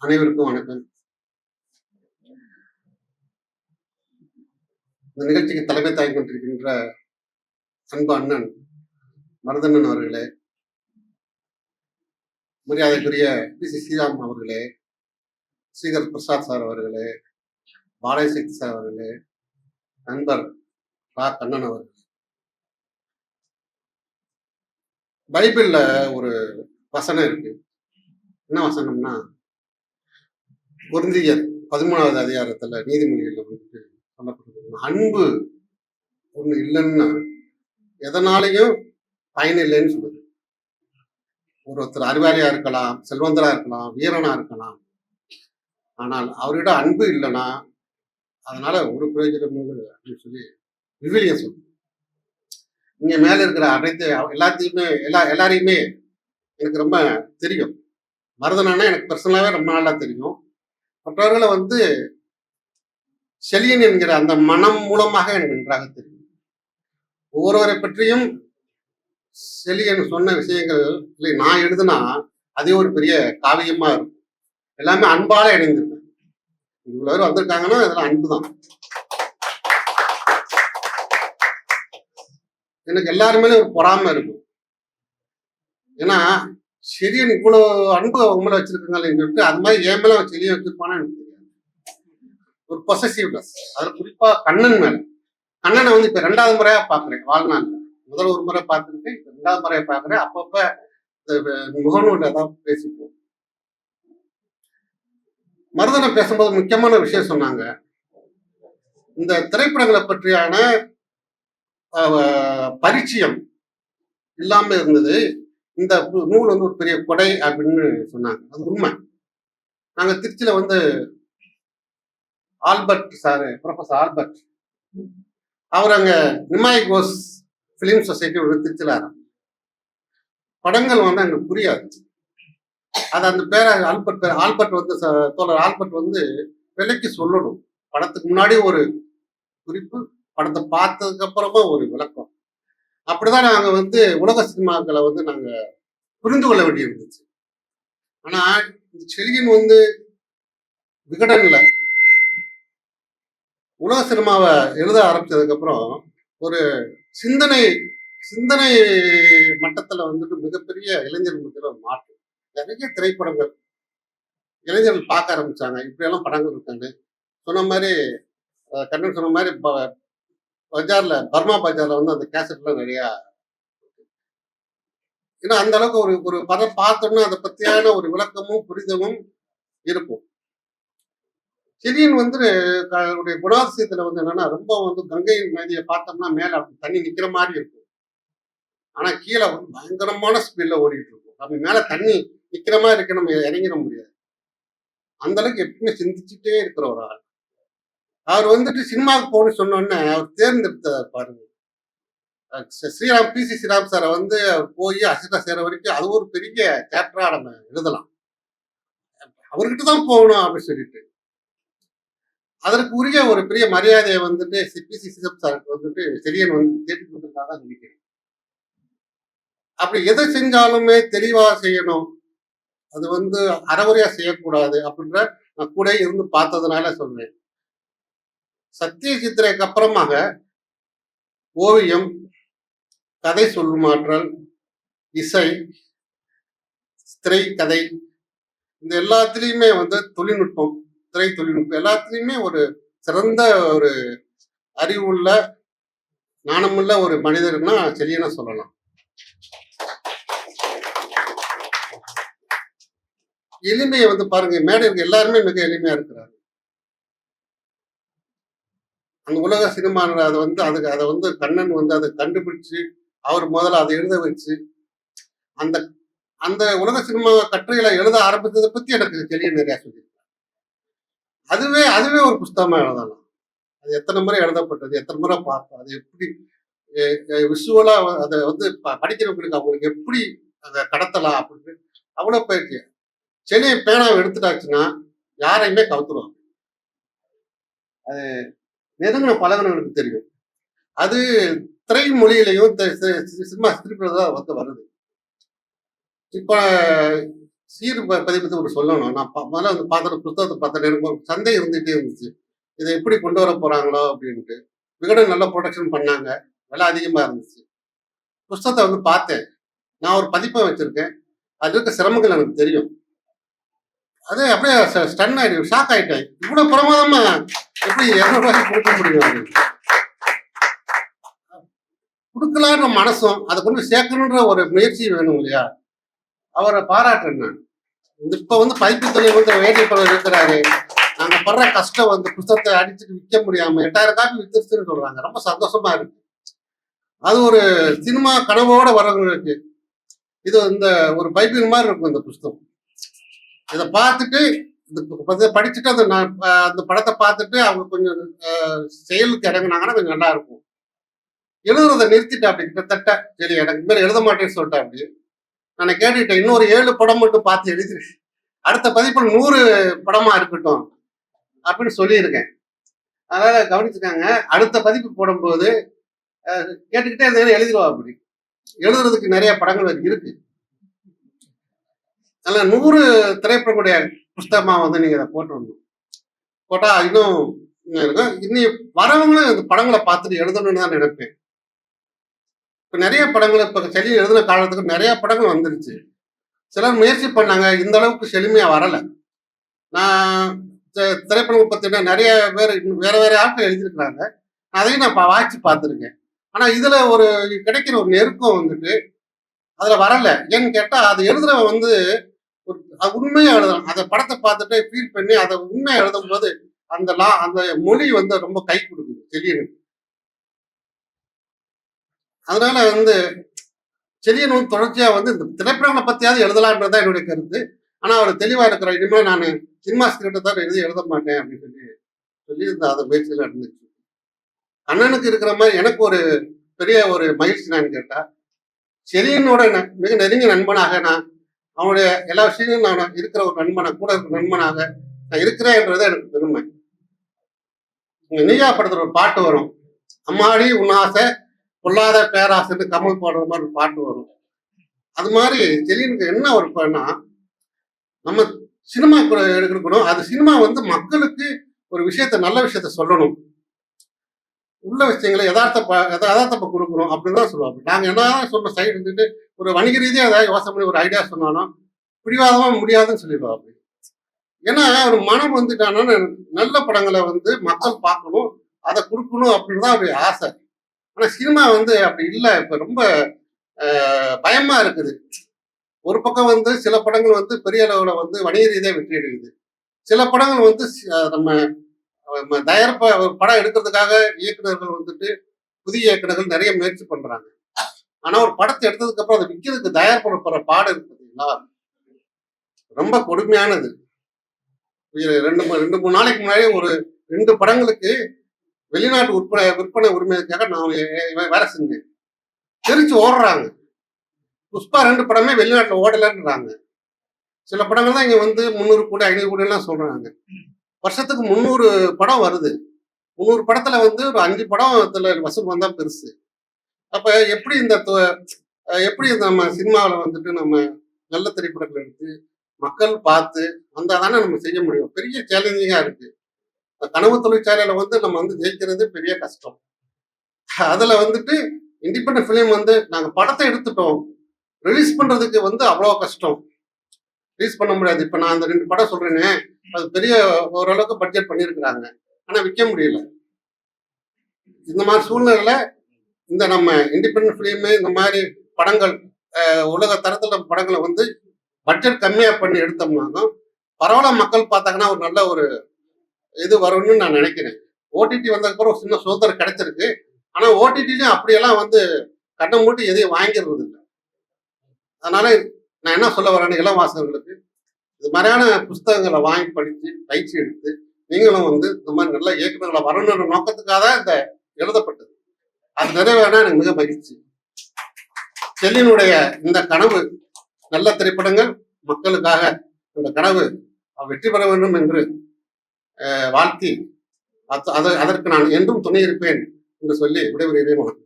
அனைவருக்கும் வணக்கம். இந்த நிகழ்ச்சிக்கு தலைமை தாங்கி கொண்டிருக்கின்ற அன்பு அண்ணன் மருதண்ணன் அவர்களே மரியாதைக்குரிய பி சி ஸ்ரீராம் அவர்களே ஸ்ரீகர் பிரசாத் சார் அவர்களே பாலயசக்தி சார் அவர்களே நண்பர் ரா கண்ணன் அவர்கள். பைபிள்ல ஒரு வசனம் இருக்கு. என்ன வசனம்னா பொருந்தியர் பதிமூணாவது அதிகாரத்துல நீதிமொழிகள் வந்துட்டு சொல்லப்பட்டிருக்கு. அன்பு ஒண்ணு இல்லைன்னா எதனாலையும் பயன் இல்லைன்னு சொல்லுது ஒருத்தர் அறிவாளியா இருக்கலாம் செல்வந்தரா இருக்கலாம் வீரனா இருக்கலாம். ஆனால் அவரிட அன்பு இல்லைன்னா அதனால ஒரு பிரயோஜனமும் அப்படின்னு சொல்லி விவிலியம் சொல்லுது இங்க மேல இருக்கிற அனைத்து எல்லாத்தையுமே எல்லா எல்லாரையுமே எனக்கு ரொம்ப தெரியும். மருதனானா எனக்கு பர்சனலாவே ரொம்ப நல்லா தெரியும். மற்றவர்களை வந்து செலியன் என்கிற அந்த மனம் மூலமாக எனக்கு நன்றாக தெரியும். ஒவ்வொருவரை பற்றியும் செலியன் சொன்ன விஷயங்கள் இல்லை நான் எழுதுனா அதே ஒரு பெரிய காவியமா இருக்கும். எல்லாமே அன்பால இணைந்திருக்கும் இவ்வளவு பேர் வந்திருக்காங்கன்னா அதெல்லாம் அன்பு தான். எனக்கு எல்லாருமே ஒரு பொறாமை இருக்கும். ஏன்னா சிறியன் இவ்வளவு அன்பு அவங்க மேல வச்சிருக்காங்களேன்னு சொல்லிட்டு அது மாதிரி என் மேல செடியை வச்சிருப்பானா எனக்கு தெரியாது. ஒரு பொசசிவ்னஸ் அதுல குறிப்பா கண்ணன் மேல. கண்ணனை வந்து இப்ப ரெண்டாவது முறையா பாக்குறேன் வாழ்நாள் முதல் ஒரு முறை பார்த்துருக்கேன் இப்ப ரெண்டாவது முறையா பாக்குறேன் அப்பப்ப முகநூல் ஏதாவது பேசிப்போம். மருதனை பேசும்போது முக்கியமான விஷயம் சொன்னாங்க. இந்த திரைப்படங்களை பற்றியான பரிச்சயம் இல்லாம இருந்தது. இந்த நூல் வந்து ஒரு பெரிய கொடை அப்படின்னு சொன்னாங்க. அது உண்மை. நாங்க திருச்சியில வந்து ஆல்பர்ட் சார் ப்ரொஃபசர் ஆல்பர்ட். அவர் அங்க நிமாய் கோஸ் பிலிம் சொசைட்டி ஒரு திருச்சியில படங்கள் வந்து அங்க புரியாது. அது அந்த பேரை ஆல்பர்ட் பேர் ஆல்பர்ட் வந்து ச- தோழர் ஆல்பர்ட் வந்து விலைக்கு சொல்லணும். படத்துக்கு முன்னாடி ஒரு குறிப்பு படத்தை பார்த்ததுக்கு அப்புறமா ஒரு விளக்கம். அப்படிதான் நாங்க வந்து உலக சினிமாக்களை வந்து நாங்க புரிந்து கொள்ள வேண்டி இருந்துச்சு ஆனா இந்த செலியன் வந்து விகடன்ல உலக சினிமாவை எழுத ஆரம்பிச்சதுக்கு அப்புறம் ஒரு சிந்தனை சிந்தனை மட்டத்துல வந்துட்டு மிகப்பெரிய இளைஞர் மத்தியில மாற்று. நிறைய திரைப்படங்கள் இளைஞர்கள் பார்க்க ஆரம்பிச்சாங்க. இப்படியெல்லாம் படங்கள் இருக்காங்க. சொன்ன மாதிரி கண்ணன் சொன்ன மாதிரி ப- பஜார்ல பர்மா பஜார்ல வந்து அந்த கேசட்லாம் நிறைய ஏன்னா அந்த அளவுக்கு ஒரு ஒரு படம் பார்த்தோம்னா அதை பத்தியான ஒரு விளக்கமும் புரிதலும் இருக்கும். செடியன் வந்து அவருடைய குணாதிசயத்துல வந்து என்னன்னா ரொம்ப வந்து கங்கை நதியை பார்த்தோம்னா மேல அப்படி தண்ணி நிக்கிற மாதிரி இருக்கும். ஆனா கீழே வந்து பயங்கரமான ஸ்பீட்ல ஓடிட்டு இருக்கும். அப்படி மேல தண்ணி நிக்கிற மாதிரி இருக்க நம்ம இறங்கிட முடியாது. அந்த அளவுக்கு எப்பவுமே சிந்திச்சுட்டே இருக்கிற ஒரு ஆள். அவர் வந்துட்டு சினிமாவுக்கு போகணும்னு சொன்னோடனே அவர் தேர்ந்தெடுத்த பாருங்க. ஸ்ரீராம் பி சி ஸ்ரீராம் சாரை வந்து போய் அசிஸ்டா சேர வரைக்கும் அது ஒரு பெரிய சேப்டரா நம்ம எழுதலாம். அவர்கிட்ட தான் போகணும் அப்படின்னு சொல்லிட்டு. அதற்கு உரிய ஒரு பெரிய மரியாதையை வந்துட்டு பி சி சிதம் சாருக்கு வந்துட்டு செரியன் வந்து தேடி கொடுத்துருக்காங்க நினைக்கிறேன். அப்படி எதை செஞ்சாலுமே தெளிவா செய்யணும். அது வந்து அறகுறையா செய்யக்கூடாது அப்படின்ற நான் கூட இருந்து பார்த்ததுனால சொன்னேன் சத்திய சித்திரைக்கு அப்புறமாக ஓவியம் கதை சொல்லுமாற்றல் இசை திரை கதை இந்த எல்லாத்துலேயுமே வந்து தொழில்நுட்பம் திரை தொழில்நுட்பம் எல்லாத்துலேயுமே ஒரு சிறந்த ஒரு அறிவுள்ள ஞானமுள்ள ஒரு மனிதர்னா செலியனா சொல்லலாம். எளிமையை வந்து பாருங்க மேடைக்கு எல்லாருமே மிக எளிமையா இருக்கிறாங்க அந்த உலக சினிமான அதை வந்து அதுக்கு அதை வந்து கண்ணன் வந்து அதை கண்டுபிடிச்சு அவர் முதல்ல அதை எழுத வச்சு அந்த அந்த உலக சினிமா கட்டுரைகளை எழுத ஆரம்பித்ததை பத்தி எனக்கு தெரிய நிறையா சொல்லியிருக்காங்க அதுவே அதுவே ஒரு புஸ்தகமா எழுதலாம். அது எத்தனை முறை எழுதப்பட்டது எத்தனை முறை பார்ப்போம் அது எப்படி விஷுவலா அதை வந்து ப- படிக்கிறவங்களுக்கு அவங்களுக்கு எப்படி அதை கடத்தலாம் அப்படின்னு அவ்வளவு பயிற்சி. சென்னை பேனாவை எடுத்துட்டாச்சுன்னா யாரையுமே கவுத்துருவாங்க. அது நெருங்கின பழகினவங்களுக்கு தெரியும். அது திரை மொழியிலையும் சினிமா ஸ்கிரிப்ட்ல தான் வந்து வருது. இப்போ சீர் ப- பற்றி ஒரு சொல்லணும். நான் முதல்ல வந்து பார்த்துட்டு புத்தகத்தை பார்த்துட்டு எனக்கு ஒரு இருந்துகிட்டே இருந்துச்சு. இதை எப்படி கொண்டு வர போறாங்களோ அப்படின்ட்டு. விகடன் நல்ல ப்ரொடக்ஷன் பண்ணாங்க. விலை அதிகமாக இருந்துச்சு. புஸ்தகத்தை வந்து பார்த்தேன். நான் ஒரு பதிப்பை வச்சுருக்கேன். அது இருக்க சிரமங்கள் எனக்கு தெரியும். அது அப்படியே ஸ்டன் ஆயிடு ஷாக் ஆயிட்டேன் இவ்வளவு பிரமாதமா எப்படி இரநூறு ரூபாய்க்கு கொடுக்க முடியும் அப்படின்னு. கொடுக்கலான்ற மனசும் அதை கொண்டு சேர்க்கணுன்ற ஒரு முயற்சி வேணும் இல்லையா? அவரை பாராட்டுறேன் நான். இப்போ இப்ப வந்து பதிப்புத்துறை வந்து வேண்டியப்பவர் இருக்கிறாரு நாங்க படுற கஷ்டம் வந்து புத்தகத்தை அடிச்சுட்டு விற்க முடியாம எட்டாயிரம் காப்பி வித்துருச்சுன்னு சொல்றாங்க. ரொம்ப சந்தோஷமா இருக்கு. அது ஒரு சினிமா கனவோட வரவங்களுக்கு இது இந்த ஒரு பைப்பின் மாதிரி இருக்கும் இந்த புஸ்தகம் இதை பார்த்துட்டு இந்த படிச்சுட்டு அந்த நான் அந்த படத்தை பார்த்துட்டு அவங்க கொஞ்சம் செயலுக்கு இறங்குனாங்கன்னா கொஞ்சம் நல்லா இருக்கும். எழுதுறதை நிறுத்திட்டா அப்படி கிட்டத்தட்ட. சரி எனக்கு இந்த எழுத மாட்டேன்னு சொல்லிட்டேன் அப்படி. நான் கேட்டுக்கிட்டேன் இன்னொரு ஏழு படம் மட்டும் பார்த்து எழுதி அடுத்த பதிப்பில் நூறு படமா இருக்கட்டும் அப்படின்னு சொல்லியிருக்கேன். அதனால கவனிச்சுக்காங்க அடுத்த பதிப்பு போடும்போது கேட்டுக்கிட்டே எழுதிடுவா அப்படி. எழுதுறதுக்கு நிறைய படங்கள் இருக்கு. அதனால நூறு திரைப்படக்கூடிய புஸ்தகமா வந்து நீங்க இதை போட்டுடணும். போட்டா இன்னும் இருக்கும்? இனி வரவங்களும் இந்த படங்களை பார்த்துட்டு எழுதணும்னு தான் நினைப்பேன். இப்போ நிறைய படங்கள் இப்போ செலி எழுதின காலத்துக்கு நிறைய படங்கள் வந்துருச்சு. சிலர் முயற்சி பண்ணாங்க இந்த அளவுக்கு செழுமையா வரலை. நான் தி- திரைப்படம் பத்தின நிறைய பேர் வேற வேற ஆட்கள் எழுதியிருக்கிறாங்க. அதையும் நான் வாய்ச்சி பார்த்துருக்கேன். ஆனால் இதுல ஒரு கிடைக்கிற ஒரு நெருக்கம் வந்துட்டு அதில் வரலை. ஏன்னு கேட்டால் அது எழுதுறவன் வந்து ஒரு அது உண்மையா எழுதலாம் அந்த படத்தை பார்த்துட்டு ஃபீல் பண்ணி அதை உண்மையா எழுதும் போது அந்த லா அந்த மொழி வந்து ரொம்ப கை கொடுக்குது. செலியனுக்கு அதனால வந்து செலியன் தொடர்ச்சியா வந்து இந்த திரைப்படங்களை பத்தியாவது எழுதலான்றதான் என்னுடைய கருத்து. ஆனா அவர் தெளிவா இருக்கிற இனிமேல் நான் சினிமா ஸ்கிரிப்டை தான் எழுதி எழுத மாட்டேன் அப்படின்னு சொல்லி சொல்லி இந்த அதை முயற்சியில இருந்துச்சு. அண்ணனுக்கு இருக்கிற மாதிரி எனக்கு ஒரு பெரிய ஒரு மகிழ்ச்சி நான் கேட்டா செலியனோட மிக நெருங்கிய நண்பனாக நான் அவனுடைய எல்லா விஷயங்களும் நான் இருக்கிற ஒரு நண்பனை கூட இருக்கிற நண்பனாக நான் இருக்கிறேன்றது எனக்கு பெருமை. இங்க நீயா படத்துல ஒரு பாட்டு வரும். அம்மாடி உன்னாசை பொல்லாத பேராசைன்னு கமல் பாடுற மாதிரி ஒரு பாட்டு வரும். அது மாதிரி செலினுக்கு என்ன ஒரு பண்ணா நம்ம சினிமா எடுக்கணும். அது சினிமா வந்து மக்களுக்கு ஒரு விஷயத்த நல்ல விஷயத்த சொல்லணும். உள்ள விஷயங்களை யதார்த்த யதார்த்தப்ப கொடுக்கணும் அப்படின்னு தான் சொல்லுவாங்க. நாங்க என்ன சொன்ன சைடு இருந்துட்டு ஒரு வணிக ரீதியாக ஏதாவது யோசனை பண்ணி ஒரு ஐடியா சொன்னாலும் பிடிவாதமா முடியாதுன்னு சொல்லிடுவாங்க ஏன்னா ஒரு மனம் வந்துட்டானா நல்ல படங்களை வந்து மக்கள் பார்க்கணும் அதை கொடுக்கணும் அப்படின்னு தான் அவருடைய ஆசை. ஆனால் சினிமா வந்து அப்படி இல்லை. இப்போ ரொம்ப பயமாக பயமா இருக்குது. ஒரு பக்கம் வந்து சில படங்கள் வந்து பெரிய அளவில் வந்து வணிக ரீதியாக வெற்றி அடையுது. சில படங்கள் வந்து நம்ம தயாரிப்ப ஒரு படம் எடுக்கிறதுக்காக இயக்குனர்கள் வந்துட்டு புதிய இயக்குநர்கள் நிறைய முயற்சி பண்ணுறாங்க ஆனா ஒரு படத்தை எடுத்ததுக்கு அப்புறம் அதை விற்கிறதுக்கு தயார் பண்ண போற பாடம் இருக்கு பார்த்தீங்களா ரொம்ப கொடுமையானது. ரெண்டு ரெண்டு மூணு நாளைக்கு முன்னாடி ஒரு ரெண்டு படங்களுக்கு வெளிநாட்டு விற்பனை விற்பனை உரிமைக்காக நான் வேலை செஞ்சேன். தெரிச்சு ஓடுறாங்க. புஷ்பா ரெண்டு படமே வெளிநாட்டுல ஓடலன்றாங்க. சில படங்கள் தான் இங்க வந்து முந்நூறு கோடி ஐநூறு கோடி எல்லாம் சொல்றாங்க. வருஷத்துக்கு முந்நூறு படம் வருது. முந்நூறு படத்துல வந்து ஒரு அஞ்சு படம் இதுல வசூல் வந்தா பெருசு. அப்ப எப்படி இந்த தொ- எப்படி இந்த நம்ம சினிமாவில் வந்துட்டு நம்ம நல்ல திரைப்படங்கள் எடுத்து மக்கள் பார்த்து வந்தா தானே நம்ம செய்ய முடியும்? பெரிய சேலஞ்சிங்காக இருக்கு. கனவு தொழிற்சாலையில வந்து நம்ம வந்து ஜெயிக்கிறது பெரிய கஷ்டம். அதில் வந்துட்டு இண்டிபெண்ட் ஃபிலிம் வந்து நாங்கள் படத்தை எடுத்துட்டோம். ரிலீஸ் பண்றதுக்கு வந்து அவ்வளோ கஷ்டம். ரிலீஸ் பண்ண முடியாது. இப்போ நான் அந்த ரெண்டு படம் சொல்றேனே அது பெரிய ஓரளவுக்கு பட்ஜெட் பண்ணியிருக்கிறாங்க. ஆனா விற்க முடியல. இந்த மாதிரி சூழ்நிலையில இந்த நம்ம இண்டிபெண்ட் ஃபிலிமு இந்த மாதிரி படங்கள் உலக தரத்துல படங்களை வந்து பட்ஜெட் கம்மியாக பண்ணி எடுத்தோம்னாலும் பரவாயில்ல மக்கள் பார்த்தாங்கன்னா ஒரு நல்ல ஒரு இது வரும்னு நான் நினைக்கிறேன். ஓடிடி வந்ததுக்கப்புறம் ஒரு சின்ன சுதந்திரம் கிடைச்சிருக்கு. ஆனால் ஓடிடிலையும் அப்படியெல்லாம் வந்து கண்ணை மூட்டி எதையும் வாங்கிடுறது இல்லை. அதனால நான் என்ன சொல்ல வரேன்னு இளம் வாசகர்களுக்கு இது மாதிரியான புஸ்தகங்களை வாங்கி படித்து பயிற்சி எடுத்து நீங்களும் வந்து இந்த மாதிரி நல்ல இயக்குநர்களை வரணுன்ற நோக்கத்துக்காக தான் இந்த எழுதப்பட்டது. அது நிறைவேறினா எனக்கு மிக மகிழ்ச்சி. செல்லினுடைய இந்த கனவு நல்ல திரைப்படங்கள் மக்களுக்காக இந்த கனவு வெற்றி பெற வேண்டும் என்று அஹ், வாழ்த்தி அது அதற்கு நான் என்றும் துணை இருப்பேன் என்று சொல்லி விடைபெறுகிறேன். வணக்கம்